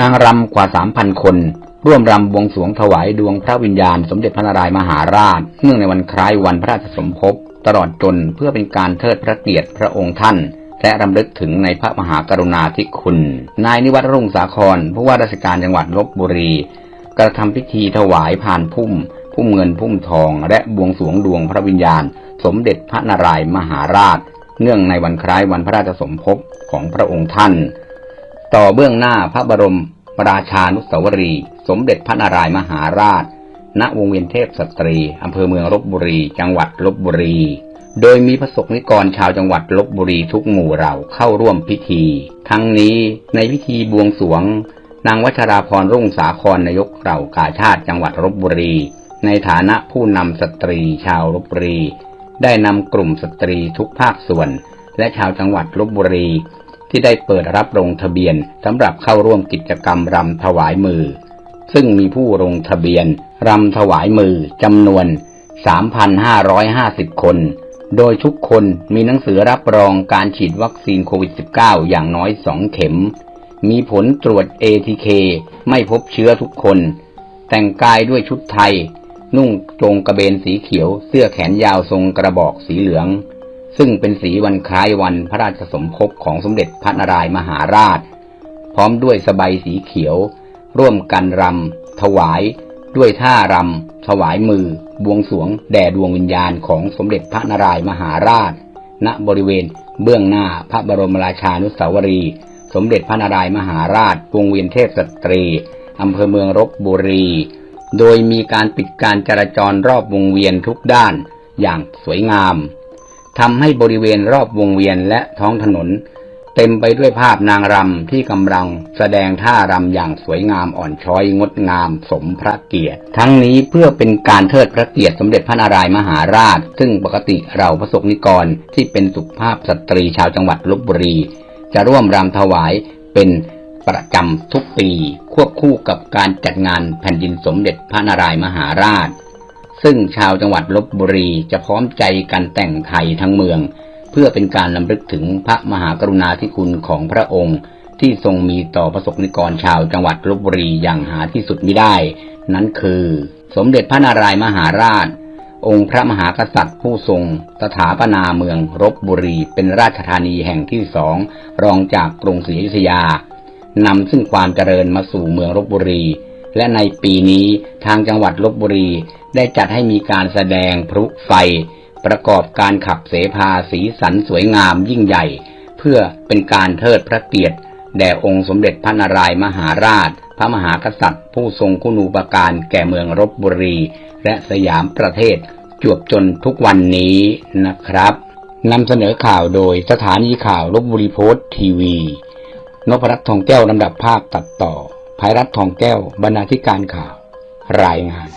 นางรำกว่าสามพันคน ร่วมรำบวงสวงถวายดวงพระวิญญาณสมเด็จพระนารายมหาราช เนื่องในวันคล้ายวันพระราชสมภพตลอดจนเพื่อเป็นการเทิดพระเกียรติพระองค์ท่าน และรำลึกถึงในพระมหากรุณาธิคุณ นายนิวัฒน์รุ่งสาครผู้ว่าราชการจังหวัดลบบุรี กระทำพิธีถวายผ่านพุ่ม พุ่มเงินพุ่มทอง และบวงสวงดวงพระวิญญาณ สมเด็จพระนารายมหาราช เนื่องในวันคล้ายวันพระราชสมภพของพระองค์ท่าน ต่อเบื้องหน้าพระบรม ราชานุสาวรีย์สมเด็จพระนารายมหาราช ณ วงเวียนเทพสตรี อำเภอเมืองลบบุรี จังหวัดลบบุรี โดยมีพระสงฆ์นิกรชาวจังหวัดลบบุรีทุกหมู่เหล่าเข้าร่วมพิธี ทั้งนี้ในพิธีบวงสรวง นางวัชราพรรุ่งสาครนายกเหล่ากาชาติจังหวัดลบบุรี ในฐานะผู้นำสตรีชาวลบบุรี ได้นำกลุ่มสตรีทุกภาคส่วน และชาวจังหวัดลบบุรี ที่ได้เปิดรับลงทะเบียนสำหรับเข้าร่วมกิจกรรมรำถวายมือ ซึ่งมีผู้ลงทะเบียนรำถวายมือจำนวน 3,550 คน โดยทุกคนมีหนังสือรับรองการฉีดวัคซีนโควิด -19 อย่างน้อย 2 เข็ม มีผลตรวจ ATK ไม่พบเชื้อทุกคน แต่งกายด้วยชุดไทย นุ่งโจงกระเบนสีเขียว เสื้อแขนยาวทรงกระบอกสีเหลือง ซึ่งเป็นสีวันคล้ายวันพระราชสมภพของสมเด็จพระนารายมหาราช พร้อมด้วยสบายสีเขียว ร่วมกันรำถวาย ด้วยท่ารำถวายมือบวงสวงแด่ดวงวิญญาณของสมเด็จพระนารายมหาราช ณบริเวณเบื้องหน้าพระบรมราชานุสาวรีย์สมเด็จพระนารายมหาราชวงเวียนเทพสตรีอำเภอเมืองรบบุรี โดยมีการปิดการจราจรรอบวงเวียนทุกด้านอย่างสวยงาม ทำให้บริเวณรอบวงเวียนและท้องถนน เต็มไปด้วยภาพนางรำที่กำลังแสดงท่ารำอย่างสวยงามอ่อนช้อยงดงามสมพระเกียรติ ทั้งนี้เพื่อเป็นการเทิดพระเกียรติสมเด็จพระนารายมหาราช ซึ่งปกติเราพระสงฆ์นิกรที่เป็นสุภาพสตรีชาวจังหวัดลบบุรี จะร่วมรำถวายเป็นประจำทุกปี ควบคู่กับการจัดงานแผ่นดินสมเด็จพระนารายมหาราช ซึ่งชาวจังหวัดลบบุรีจะพร้อมใจกันแต่งไทยทั้งเมือง เพื่อเป็นการลำลึกถึงพระมหากรุณาธิคุณของพระองค์ ที่ทรงมีต่อประสบนิกรชาวจังหวัดลบบุรีอย่างหาที่สุดมิได้ นั้นคือ สมเด็จพระนารายณ์มหาราช องค์พระมหากษัตริย์ผู้ทรงสถาปนาเมืองรบบุรีเป็นราชธานีแห่งที่สองรองจากกรุงศรีอยุธยานำซึ่งความเจริญมาสู่เมืองลบบุรี และในปีนี้ทางจังหวัดลบบุรีได้จัดให้มีการแสดงพลุไฟ ประกอบการขับเสพาสีสันสวยงามยิ่งใหญ่ เพื่อเป็นการเทิดพระเกียรติแด่องค์สมเด็จพระนารายมหาราช พระมหากษัตริย์ ผู้ทรงคุณูปการแก่เมืองรบบุรี และสยามประเทศจวบจนทุกวันนี้นะครับนำเสนอข่าวโดยสถานีข่าวลบบุรีโพสต์ทีวีนพรัตน์ทองแก้วลำดับภาพตัดต่อ ภัยรัฐทองแก้ว บรรณาธิการข่าว รายงาน